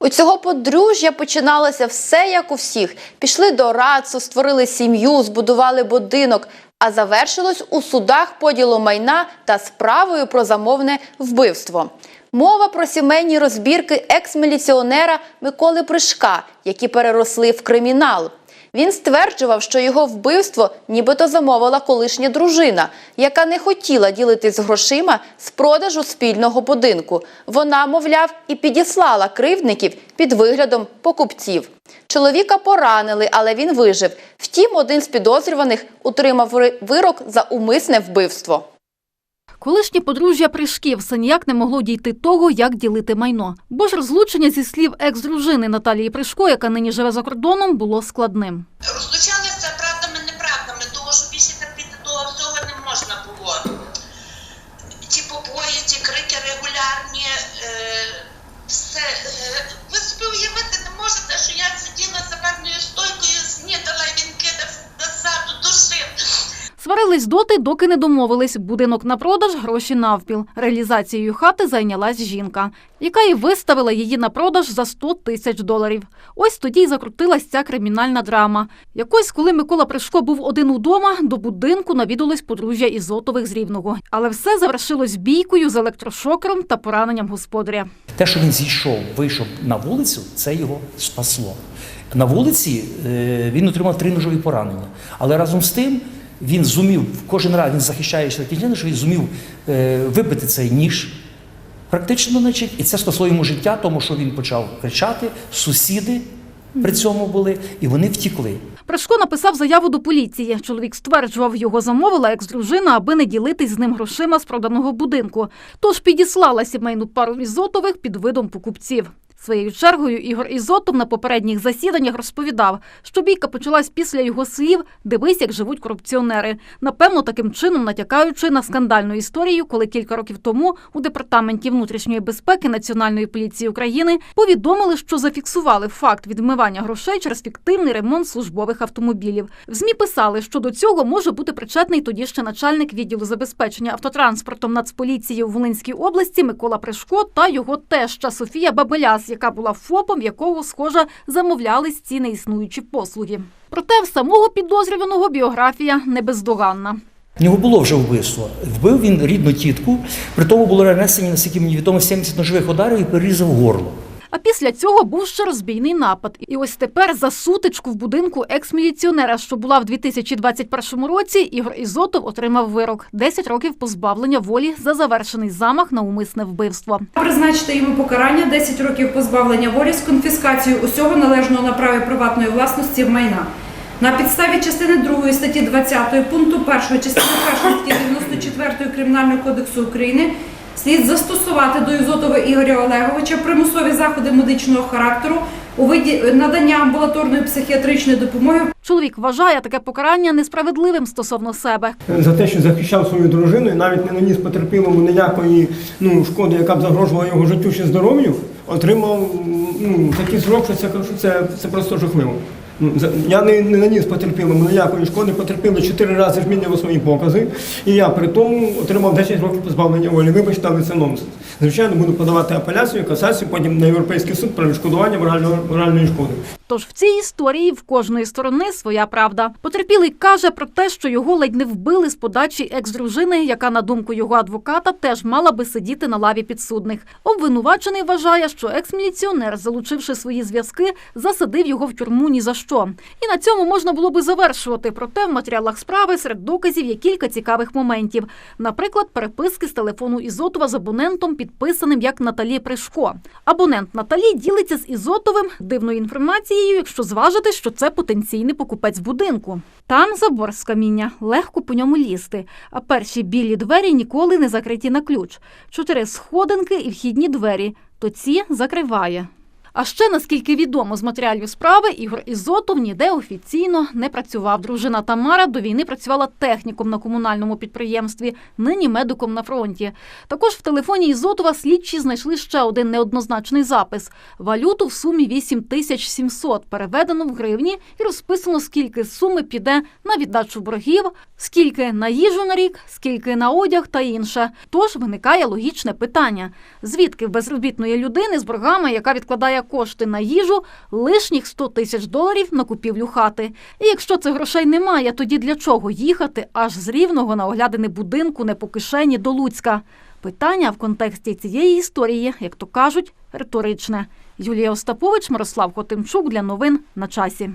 У цього подружжя починалося все як у всіх. Пішли до радсу, створили сім'ю, збудували будинок. А завершилось у судах поділу майна та справою про замовне вбивство. Мова про сімейні розбірки екс-міліціонера Миколи Пришка, які переросли в кримінал. Він стверджував, що його вбивство нібито замовила колишня дружина, яка не хотіла ділитись грошима з продажу спільного будинку. Вона, мовляв, і підіслала кривдників під виглядом покупців. Чоловіка поранили, але він вижив. Втім, один з підозрюваних утримав вирок за умисне вбивство. Колишнє подружжя Пришків все ніяк не могло дійти того, як ділити майно. Бо ж розлучення зі слів екс-дружини Наталії Пришко, яка нині живе за кордоном, було складним. Розлучалися правдами, неправдами, того що більше терпіти того всього не можна було. Ті побої, ті крики регулярні, е, все. Сварились доти, доки не домовились. Будинок на продаж, гроші навпіл. Реалізацією хати зайнялась жінка, яка і виставила її на продаж за 100 тисяч доларів. Ось тоді й закрутилась ця кримінальна драма. Якось, коли Микола Пришко був один удома, до будинку навідалось подружжя Ізотових з Рівного. Але все завершилось бійкою з електрошокером та пораненням господаря. Те, що він зійшов, вийшов на вулицю, це його спасло. На вулиці е, він отримав три ножові поранення. Але разом з тим він зумів, кожен раз він захищаючи таким що він зумів е, вибити цей ніж. Практично, значить, і це спасло йому життя, тому що він почав кричати, сусіди при цьому були, і вони втікли. Прашко написав заяву до поліції. Чоловік стверджував, його замовила екс-дружина, аби не ділитись з ним грошима з проданого будинку. Тож підіслала сімейну пару Ізотових під видом покупців. Своєю чергою Ігор Ізотов на попередніх засіданнях розповідав, що бійка почалась після його слів «Дивись, як живуть корупціонери». Напевно, таким чином натякаючи на скандальну історію, коли кілька років тому у департаменті внутрішньої безпеки Національної поліції України повідомили, що зафіксували факт відмивання грошей через фіктивний ремонт службових автомобілів. В змі писали, що до цього може бути причетний тоді ще начальник відділу забезпечення автотранспортом Нацполіції у Волинській області Микола Пришко та його теща Софія Бабеляс, яка була ФОПом, якого, схоже, замовлялись ці неіснуючі послуги. Проте в самого підозрюваного біографія не бездоганна. В нього було вже вбивство. Вбив він рідну тітку, при тому було нанесені, наскільки мені відомо, 70 ножових ударів і перерізав горло. А після цього був ще розбійний напад. І ось тепер за сутичку в будинку екс-міліціонера, що була в 2021 році, Ігор Ізотов отримав вирок – 10 років позбавлення волі за завершений замах на умисне вбивство. Призначити йому покарання 10 років позбавлення волі з конфіскацією усього належного на праві приватної власності майна. На підставі частини 2 статті 20 пункту 1 частини 1 статті 94 Кримінального кодексу України слід застосувати до Ізотова Ігоря Олеговича примусові заходи медичного характеру у виді надання амбулаторної психіатричної допомоги Чоловік вважає таке покарання несправедливим стосовно себе. за те, що захищав свою дружину і навіть не наніс потерпілому ніякої ну, шкоди, яка б загрожувала його життю чи здоров'ю, отримав ну, такий срок, що це, що це, це просто жахливо. Я не, не наніс потерпілому ніякої шкоди, потерпіли чотири рази змінили свої покази, і я при тому отримав 10 років позбавлення волі. Вибачте, але це нонсенс. Звичайно, буду подавати апеляцію, касацію, потім на Європейський суд про відшкодування моральної шкоди. Тож в цій історії в кожної сторони своя правда. Потерпілий каже про те, що його ледь не вбили з подачі екс-дружини, яка, на думку його адвоката, теж мала би сидіти на лаві підсудних. Обвинувачений вважає, що екс-міліціонер, залучивши свої зв'язки, засадив його в тюрму ні за що. І на цьому можна було би завершувати. Проте в матеріалах справи серед доказів є кілька цікавих моментів. Наприклад, переписки з телефону Ізотова з абонентом, підписаним як Наталі Пришко. Абонент Наталі ділиться з Ізотовим дивною інформацією, якщо зважити, що це потенційний покупець будинку. Там забор з каміння, легко по ньому лізти, а перші білі двері ніколи не закриті на ключ. Чотири сходинки і вхідні двері, то ці закриває. А ще, наскільки відомо з матеріалів справи, Ігор Ізотов ніде офіційно не працював. Дружина Тамара до війни працювала техніком на комунальному підприємстві, нині медиком на фронті. Також в телефоні Ізотова слідчі знайшли ще один неоднозначний запис: валюту в сумі 8700, переведено в гривні і розписано, скільки суми піде на віддачу боргів, скільки на їжу на рік, скільки на одяг та інше. Тож виникає логічне питання: звідки в безробітної людини з боргами, яка відкладає має кошти на їжу, лишніх 100 тисяч доларів на купівлю хати. І якщо цих грошей немає, тоді для чого їхати аж з рівного на оглядини будинку не по кишені до Луцька? Питання в контексті цієї історії, як то кажуть, риторичне. Юлія Остапович, Мирослав Хотимчук для новин на часі.